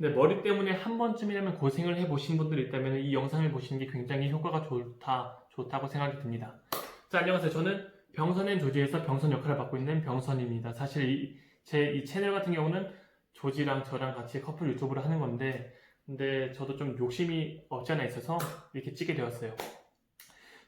근데 머리 때문에 한 번쯤이라면 고생을 해보신 분들이 있다면 이 영상을 보시는 게 굉장히 효과가 좋다, 좋다고 생각이 듭니다. 자, 안녕하세요. 저는 병선앤 조지에서 병선 역할을 맡고 있는 병선입니다. 사실 제 이 채널 같은 경우는 조지랑 저랑 같이 커플 유튜브를 하는 건데, 근데 저도 좀 욕심이 없지 않아 있어서 이렇게 찍게 되었어요.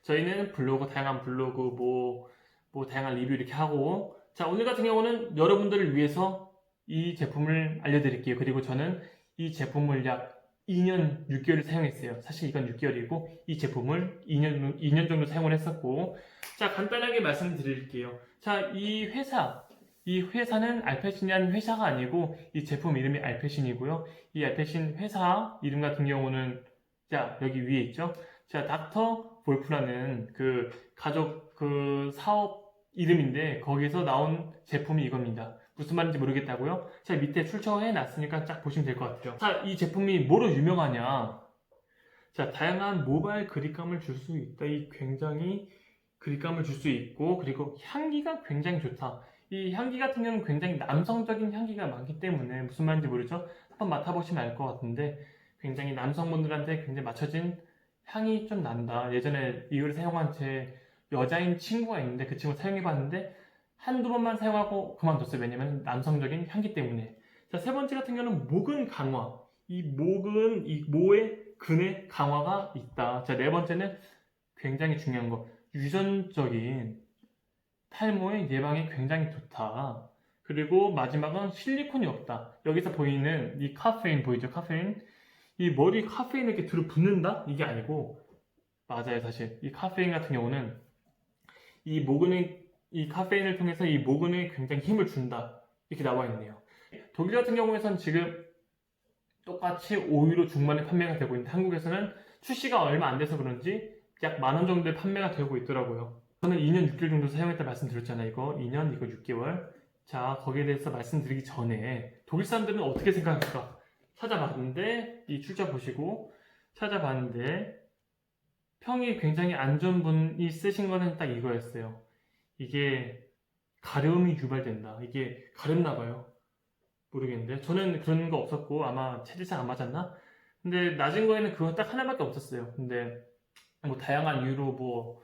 저희는 블로그, 다양한 블로그, 뭐, 뭐, 다양한 리뷰 이렇게 하고, 자, 오늘 같은 경우는 여러분들을 위해서 이 제품을 알려드릴게요. 그리고 저는 이 제품을 약 2년 6개월을 사용했어요. 사실 이건 6개월이고, 이 제품을 2년, 2년 정도 사용을 했었고, 자, 간단하게 말씀드릴게요. 자, 이 회사, 이 회사는 알페신이라는 회사가 아니고, 이 제품 이름이 알페신이고요. 이 알페신 회사 이름 같은 경우는, 자, 여기 위에 있죠? 자, 닥터 볼프라는 그 가족 그 사업 이름인데, 거기서 나온 제품이 이겁니다. 무슨 말인지 모르겠다고요? 자, 밑에 출처해 놨으니까 쫙 보시면 될 것 같아요. 자, 이 제품이 뭐로 유명하냐? 자, 다양한 모바일 그립감을 줄 수 있다. 이 굉장히 그립감을 줄 수 있고, 그리고 향기가 굉장히 좋다. 이 향기 같은 경우는 굉장히 남성적인 향기가 많기 때문에 무슨 말인지 모르죠? 한번 맡아보시면 알 것 같은데, 굉장히 남성분들한테 굉장히 맞춰진 향이 좀 난다. 예전에 이걸 사용한 제 여자인 친구가 있는데 그 친구 사용해봤는데 한두 번만 사용하고 그만뒀어요. 왜냐면 남성적인 향기 때문에. 자, 세 번째 같은 경우는 목은 강화. 이 목은, 이 모의 근의 강화가 있다. 자, 네 번째는 굉장히 중요한 거. 유전적인 탈모의 예방에 굉장히 좋다. 그리고 마지막은 실리콘이 없다. 여기서 보이는 이 카페인 보이죠? 카페인. 이 머리 카페인 이렇게 들어붙는다? 이게 아니고, 맞아요, 사실. 이 카페인 같은 경우는 이 모근의 이 카페인을 통해서 이 모근에 굉장히 힘을 준다. 이렇게 나와 있네요. 독일 같은 경우에선 지금 똑같이 5유로 중반에 판매가 되고 있는데 한국에서는 출시가 얼마 안 돼서 그런지 약 만 원 정도에 판매가 되고 있더라고요. 저는 2년 6개월 정도 사용했다 말씀드렸잖아요. 이거 2년, 이거 6개월. 자, 거기에 대해서 말씀드리기 전에 독일 사람들은 어떻게 생각할까? 찾아봤는데 이 출처 보시고 찾아봤는데 평이 굉장히 안 좋은 분이 쓰신 거는 딱 이거였어요. 이게 가려움이 유발된다. 이게 가렵나 봐요. 모르겠는데 저는 그런 거 없었고 아마 체질상 안 맞았나? 근데 낮은 거에는 그거 딱 하나밖에 없었어요. 근데 뭐 다양한 이유로 뭐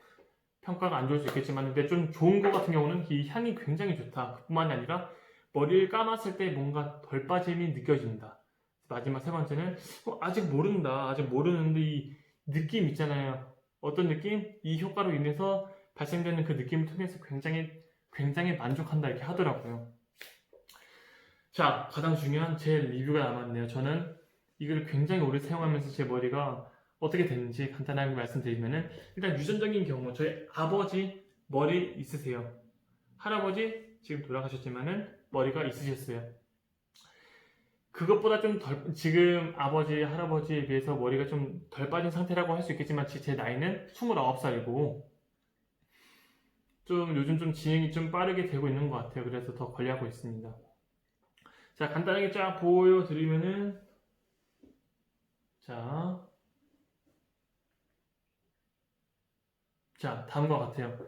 평가가 안 좋을 수 있겠지만 근데 좀 좋은 거 같은 경우는 이 향이 굉장히 좋다. 그뿐만이 아니라 머리를 감았을 때 뭔가 덜 빠짐이 느껴진다. 마지막 세 번째는 어, 아직 모른다. 아직 모르는데 이 느낌 있잖아요. 어떤 느낌? 이 효과로 인해서 발생되는 그 느낌을 통해서 굉장히 굉장히 만족한다 이렇게 하더라고요. 자, 가장 중요한 제 리뷰가 남았네요. 저는 이걸 굉장히 오래 사용하면서 제 머리가 어떻게 됐는지 간단하게 말씀드리면은 일단 유전적인 경우 저희 아버지 머리 있으세요. 할아버지 지금 돌아가셨지만은 머리가 있으셨어요. 그것보다 좀 덜, 지금 아버지, 할아버지에 비해서 머리가 좀 덜 빠진 상태라고 할 수 있겠지만 제 나이는 29살이고 좀 요즘 좀 진행이 좀 빠르게 되고 있는 것 같아요. 그래서 더 관리하고 있습니다. 자, 간단하게 쫙 보여드리면은 자, 자, 다음과 같아요.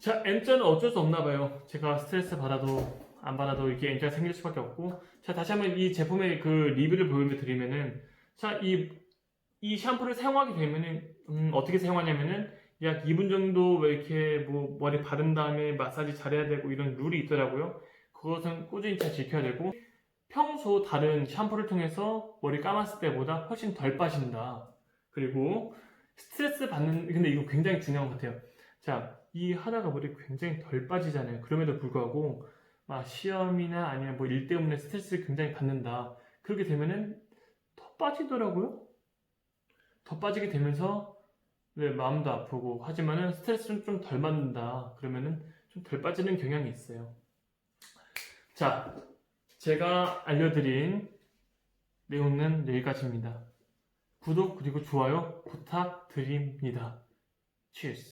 자, M자는 어쩔 수 없나 봐요. 제가 스트레스 받아도 안 받아도 이렇게 M자가 생길 수밖에 없고 자, 다시 한번 이 제품의 그 리뷰를 보여드리면은 자, 이, 이 샴푸를 사용하게 되면은 음, 어떻게 사용하냐면은 약 2분 정도 왜 이렇게 뭐 머리 바른 다음에 마사지 잘해야 되고 이런 룰이 있더라고요. 그것은 꾸준히 잘 지켜야 되고 평소 다른 샴푸를 통해서 머리 감았을 때보다 훨씬 덜 빠진다. 그리고 스트레스 받는 근데 이거 굉장히 중요한 것 같아요. 자, 이 하다가 머리 굉장히 덜 빠지잖아요. 그럼에도 불구하고 막 시험이나 아니면 뭐 일 때문에 스트레스를 굉장히 받는다. 그렇게 되면은 더 빠지더라고요. 더 빠지게 되면서 네, 마음도 아프고 하지만은 스트레스는 좀 덜 받는다. 그러면은 좀 덜 빠지는 경향이 있어요. 자, 제가 알려드린 내용은 여기까지입니다. 구독 그리고 좋아요 부탁드립니다. Cheers.